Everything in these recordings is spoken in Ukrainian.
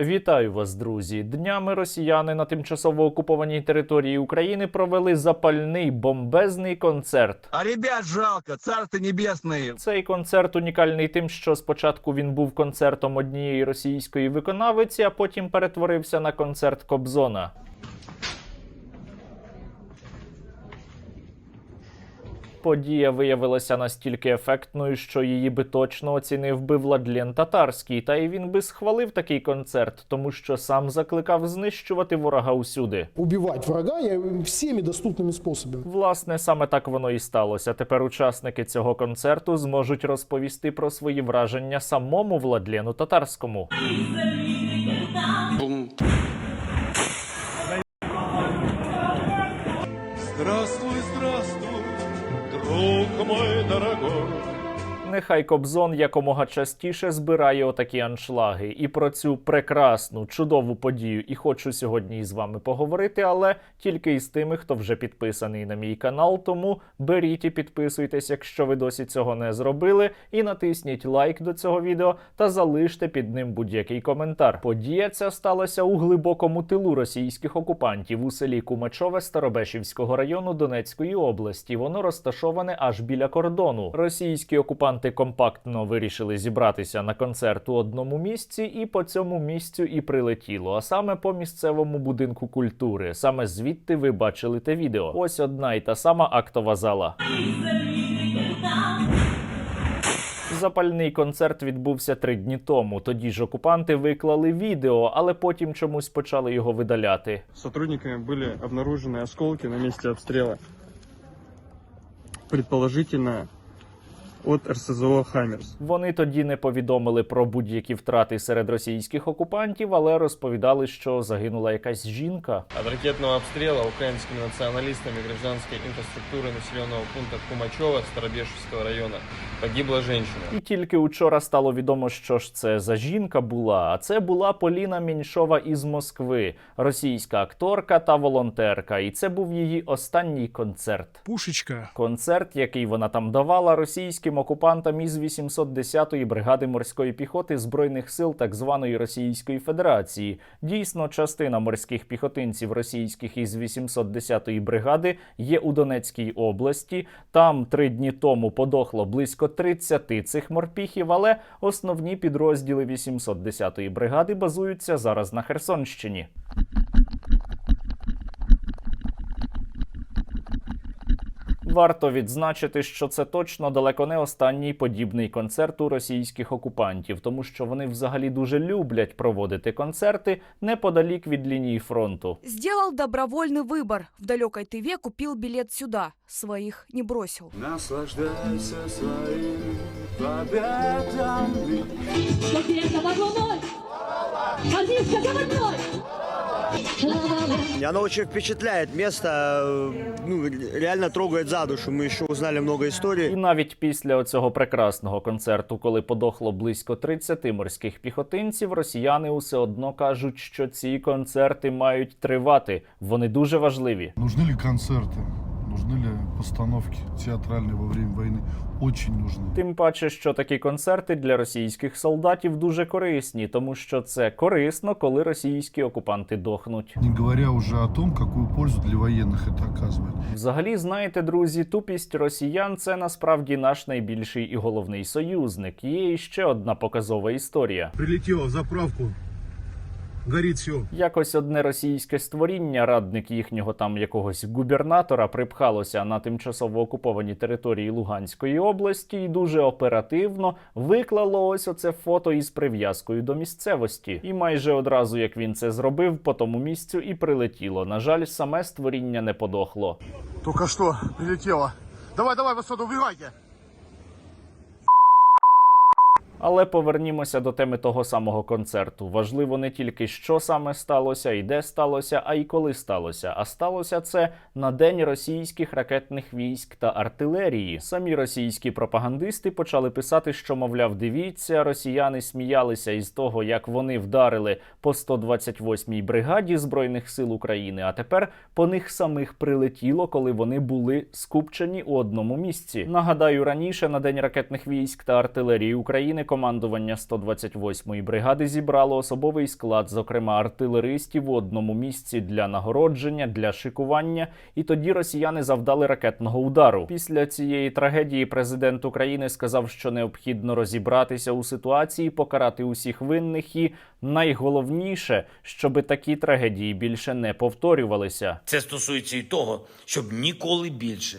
Вітаю вас, друзі! Днями росіяни на тимчасово окупованій території України провели запальний бомбезний концерт. А ребят жалко, царство небесне. Цей концерт унікальний тим, що спочатку він був концертом однієї російської виконавиці, а потім перетворився на концерт Кобзона. Подія виявилася настільки ефектною, що її би точно оцінив би Владлен Татарський, та й він би схвалив такий концерт, тому що сам закликав знищувати ворога усюди. убивать врага я всеми доступными способами. Власне, саме так воно і сталося. Тепер учасники цього концерту зможуть розповісти про свої враження самому Владлену Татарському. Нехай Кобзон якомога частіше збирає отакі аншлаги. І про цю прекрасну, чудову подію і хочу сьогодні із вами поговорити, але тільки із тими, хто вже підписаний на мій канал. Тому беріть і підписуйтесь, якщо ви досі цього не зробили, і натисніть лайк до цього відео та залиште під ним будь-який коментар. Подія ця сталася у глибокому тилу російських окупантів у селі Кумачове Старобешівського району Донецької області. Воно розташоване аж біля кордону. Російські окупанти компактно вирішили зібратися на концерт у одному місці, і по цьому місцю і прилетіло. А саме по місцевому будинку культури. Саме звідти ви бачили те відео. Ось одна і та сама актова зала. Запальний концерт відбувся три дні тому. Тоді ж окупанти виклали відео, але потім чомусь почали його видаляти. Сотрудниками были обнаружены осколки на месте обстрела. Предположительно от РСЗО «Хаммерс». Вони тоді не повідомили про будь-які втрати серед російських окупантів, але розповідали, що загинула якась жінка. Від ракетного обстрілу українськими націоналістами гражданської інфраструктури населеного пункту Кумачова Старобешевского района погибла женщина. І тільки учора стало відомо, що ж це за жінка була. А це була Поліна Меньшова із Москви, російська акторка та волонтерка. І це був її останній концерт. Пушечка. Концерт, який вона там давала російським окупантам із 810-ї бригади морської піхоти збройних сил так званої Російської Федерації. Дійсно, частина морських піхотинців російських із 810-ї бригади є у Донецькій області. Там три дні тому подохло близько 30 цих морпіхів, але основні підрозділи 810-ї бригади базуються зараз на Херсонщині. Варто відзначити, що це точно далеко не останній подібний концерт у російських окупантів, тому що вони взагалі дуже люблять проводити концерти неподалік від лінії фронту. Сделал добровольный выбор. В далекой Тыве купил билет сюда. Своих не бросил. Наслаждайся своими победами. Победа вороной! Позиция заводной! И оно очень впечатляет. Место э, ну, реально трогает за душу. Мы еще узнали много І историй. навіть після цього прекрасного концерту, коли подохло близько 30 морських піхотинців, росіяни усе одно кажуть, що ці концерти мають тривати. Вони дуже важливі. Нужны ли концерты? Нужны ли постановки театральные во время войны? Очень нужны. Тим паче, що такі концерти для російських солдатів дуже корисні, тому що це корисно, коли російські окупанти дохнуть. Не говоря уже о том, какую пользу для военных это оказывает. Взагалі, знаєте, друзі, тупість росіян це насправді наш найбільший і головний союзник. Є іще одна показова історія. Прилетела в заправку, горит все. Якось одне російське створіння, радник їхнього там якогось губернатора, припхалося на тимчасово окуповані території Луганської області і дуже оперативно виклало ось оце фото із прив'язкою до місцевості. І майже одразу, як він це зробив, по тому місцю і прилетіло. На жаль, саме створіння не подохло. Только что прилетела. Давай, давай, в отсюда, убегайте. Але повернімося до теми того самого концерту. Важливо не тільки що саме сталося і де сталося, а й коли сталося. А сталося це на день російських ракетних військ та артилерії. Самі російські пропагандисти почали писати, що мовляв, дивіться, росіяни сміялися із того, як вони вдарили по 128-й бригаді збройних сил України. А тепер по них самих прилетіло, коли вони були скупчені у одному місці. Нагадаю, раніше на день ракетних військ та артилерії України командування 128-ї бригади зібрало особовий склад, зокрема артилеристів, у одному місці для нагородження, для шикування. І тоді росіяни завдали ракетного удару. Після цієї трагедії президент України сказав, що необхідно розібратися у ситуації, покарати усіх винних, і найголовніше, щоби такі трагедії більше не повторювалися. Це стосується і того, щоб ніколи більше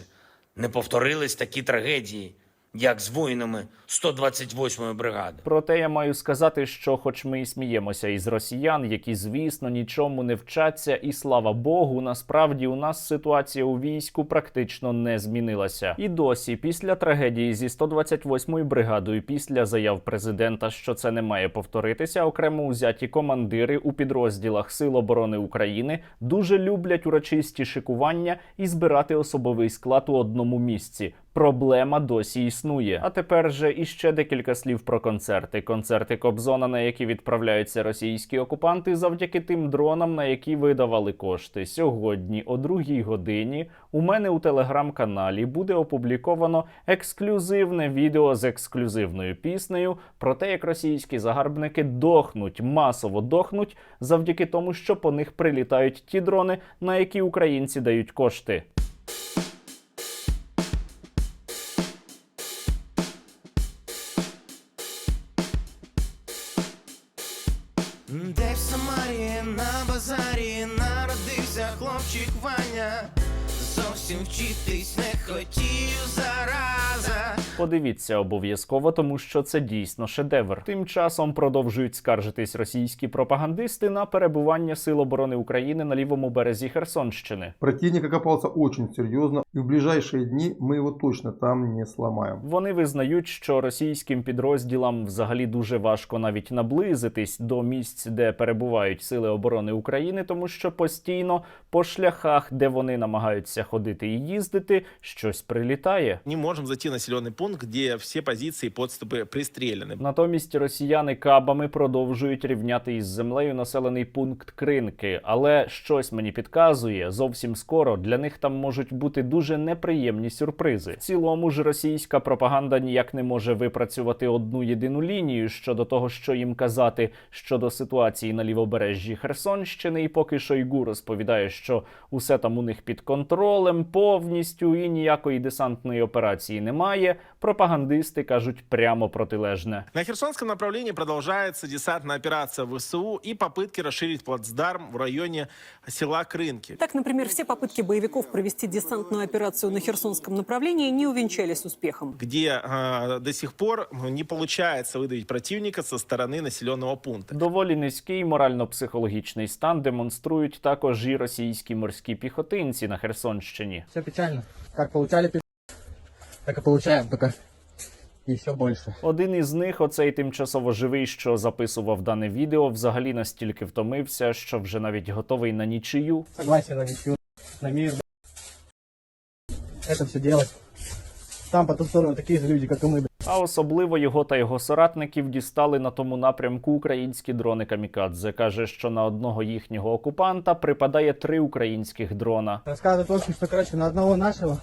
не повторились такі трагедії, як з воїнами 128-ї бригади. Проте я маю сказати, що, хоч ми і сміємося із росіян, які, звісно, нічому не вчаться, і слава Богу, насправді у нас ситуація у війську практично не змінилася. І досі, після трагедії зі 128-ю бригадою, після заяв президента, що це не має повторитися, окремо узяті командири у підрозділах Сил оборони України дуже люблять урочисті шикування і збирати особовий склад у одному місці. Проблема досі існує. А тепер же іще декілька слів про концерти. Концерти Кобзона, на які відправляються російські окупанти, завдяки тим дронам, на які видавали кошти. Сьогодні, о другій годині, у мене у телеграм-каналі буде опубліковано ексклюзивне відео з ексклюзивною піснею про те, як російські загарбники дохнуть, масово дохнуть, завдяки тому, що по них прилітають ті дрони, на які українці дають кошти. Хотів зараза. Подивіться обов'язково, тому що це дійсно шедевр. Тим часом продовжують скаржитись російські пропагандисти на перебування Сил оборони України на лівому березі Херсонщини. Противник окопался очень серьезно, и в ближайшие дни мы его точно там не сломаем. Вони визнають, що російським підрозділам взагалі дуже важко навіть наблизитись до місць, де перебувають сили оборони України, тому що постійно по шляхах, де вони намагаються ходити і їздити, щось прилітає. Не можем зайти в населенный пункт, где все позиции и подступы пристреляны. Натомість росіяни кабами продовжують рівняти із землею населений пункт Кринки. Але щось мені підказує, зовсім скоро для них там можуть бути дуже неприємні сюрпризи. В цілому ж російська пропаганда ніяк не може випрацювати одну єдину лінію щодо того, що їм казати щодо ситуації на лівобережжі Херсонщини. І поки Шойгу розповідає, що усе там у них під контролем повністю і ніякої десантної операції немає Пропагандисти кажуть прямо протилежне. На Херсонском направлении продолжается десантная операция ВСУ и попытки расширить плацдарм в районе села Крынки. Так, например, все попытки боевиков провести десантную операцию на Херсонском направлении не увенчались успехом. где э, до сих пор не получается выдавить противника со стороны населенного пункта. Доволі низький морально-психологічний стан демонструють також і російські морські піхотинці на Херсонщині. Все печально. Как получали пи***, так и получаем, только и все больше. Один із них, оцей тимчасово живий, що записував дане відео, взагалі настільки втомився, що вже навіть готовий на нічию. Согласен на ничью, на мир. Это все делать. Там по ту сторону такие же люди, как и мы. А особливо його та його соратників дістали на тому напрямку українські дрони Камікадзе. каже, що на одного їхнього окупанта припадає три українських дрона. Рассказывают, в общем, что, короче, на одного нашего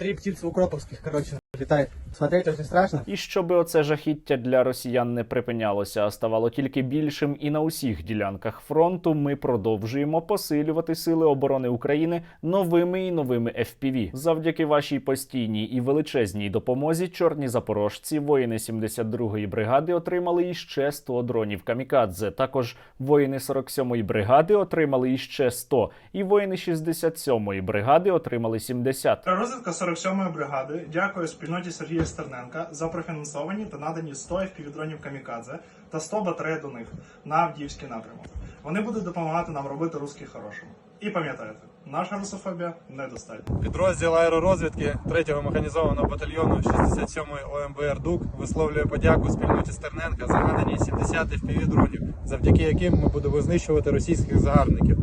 три птицы укроповских, короче, летает. Смотреть очень страшно. І щоби оце жахіття для росіян не припинялося, а ставало тільки більшим, і на усіх ділянках фронту ми продовжуємо посилювати сили оборони України новими і новими FPV. Завдяки вашій постійній і величезній допомозі. Чорні запорожці, воїни 72-ї бригади, отримали іще 100 дронів камікадзе. Також воїни 47-ї бригади отримали іще 100, і воїни 67-ї бригади отримали 70. Розвідка 47-ї бригади дякує спільноті Сергія Стерненка за профінансовані та надані 100 FPV-дронів Камікадзе та 100 батарей до них на Авдіївський напрямок. Вони будуть допомагати нам робити русський хорошому. І пам'ятайте, наша русофобія недостатня. Підрозділ аеророзвідки 3-го механізованого батальйону 67-ї ОМБР ДУК висловлює подяку спільноті Стерненка за надані 70 FPV дронів, завдяки яким ми будемо знищувати російських загарбників.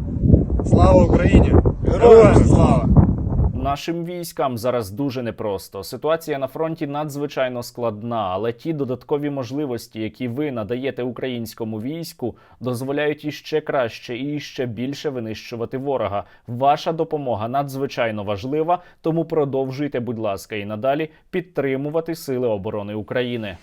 Слава Україні! Героям слава! Нашим військам зараз дуже непросто. Ситуація на фронті надзвичайно складна, але ті додаткові можливості, які ви надаєте українському війську, дозволяють іще краще і іще більше винищувати ворога. Ваша допомога надзвичайно важлива, тому продовжуйте, будь ласка, і надалі підтримувати сили оборони України.